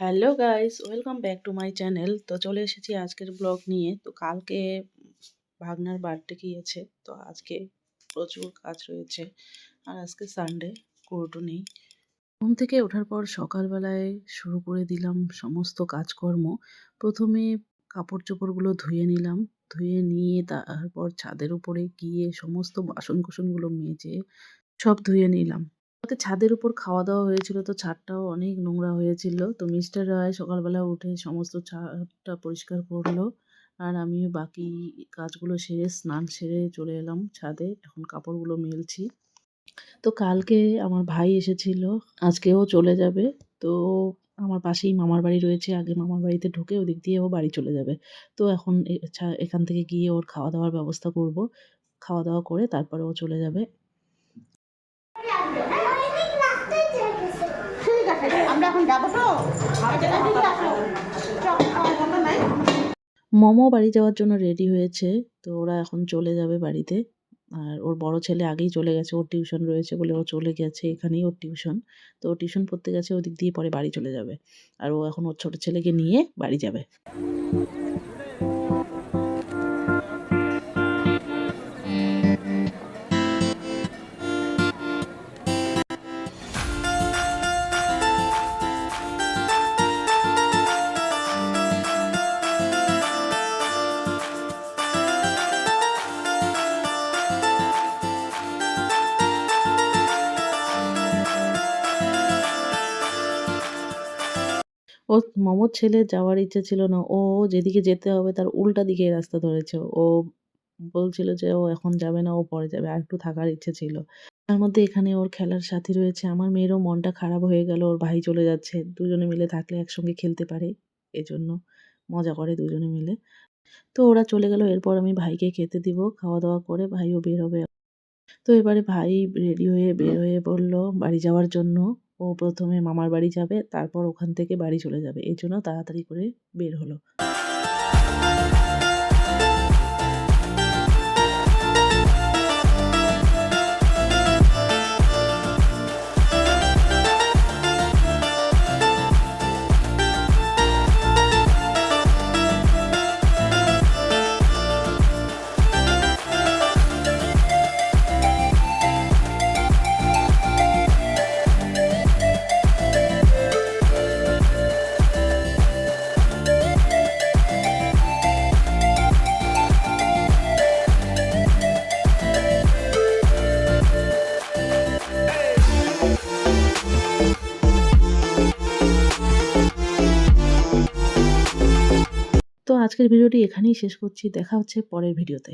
Hello guys welcome back to my channel তো চলে এসেছি আজকের ব্লগ নিয়ে। তো কালকে ভাগনার বার্থডে গিয়েছে তো আজকে প্রচুর কাজ রয়েছে। আর আজকে সানডে কোর্টও নেই। ঘুম থেকে ওঠার পর সকালবেলায় শুরু করে দিলাম সমস্ত কাজকর্ম। প্রথমে কাপড় চোপড়গুলো ধুয়ে নিলাম। ধুয়ে নিয়ে তারপর ছাদের উপরে গিয়ে সমস্ত বাসন কোসনগুলো মেজে সব ধুয়ে নিলাম। কালকে ছাদের উপর খাওয়া দাওয়া হয়েছিল, তো ছাদটাও অনেক নোংরা হয়েছিল। তো মিস্টার রায় সকালবেলা উঠে সমস্ত ছাদটা পরিষ্কার করল আর আমিও বাকি কাজগুলো সেরে, স্নান সেরে চলে এলাম ছাদে। এখন কাপড়গুলো মেলছি। তো কালকে আমার ভাই এসেছিল, আজকেও চলে যাবে। তো আমার পাশেই মামার বাড়ি রয়েছে, আগে মামার বাড়িতে ঢুকে ওদিক দিয়ে ও বাড়ি চলে যাবে। তো এখন এখান থেকে গিয়ে ওর খাওয়া দাওয়ার ব্যবস্থা করব। খাওয়া দাওয়া করে তারপরে ও চলে যাবে। ঠিক আছে, আমরা এখন যাব তো। মমও বাড়ি যাওয়ার জন্য রেডি হয়েছে, তো ওরা এখন চলে যাবে বাড়িতে। আর ওর বড় ছেলে আগেই চলে গেছে, ওর টিউশন রয়েছে বলে ও চলে গেছে এখানেই ওর টিউশন তো ও টিউশন পড়তে গেছে, ওদিক দিয়ে পরে বাড়ি চলে যাবে। আর ও এখন ওর ছোট ছেলেকে নিয়ে বাড়ি যাবে। ও মমর ছেলে যাওয়ার ইচ্ছে ছিল না। ও যেদিকে যেতে হবে তার উল্টা দিকে রাস্তা ধরেছে। ও বলছিল যে ও এখন যাবে না, ও পরে যাবে। আর একটু থাকার ইচ্ছে ছিল। তার মধ্যে এখানে ওর খেলার সাথী রয়েছে। আমার মেয়েরও মনটা খারাপ হয়ে গেল। ওর ভাই চলে যাচ্ছে। দুজনে মিলে থাকলে একসঙ্গে খেলতে পারে। এজন্য মজা করে দুজনে মিলে। তো ওরা চলে গেল। এরপর আমি ভাইকে খেতে দিব। খাওয়া দাওয়া করে ভাইও বের হবে। তো এবারে ভাই রেডি হয়ে বের হয়ে পড়ল বাড়ি যাওয়ার জন্য। ও প্রথমে মামার বাড়ি যাবে, তারপর ওখান থেকে বাড়ি চলে যাবে। এই জন্য তাড়াতাড়ি করে বের হলো। তো আজকের ভিডিওটি এখানেই শেষ করছি। দেখা হচ্ছে পরের ভিডিওতে।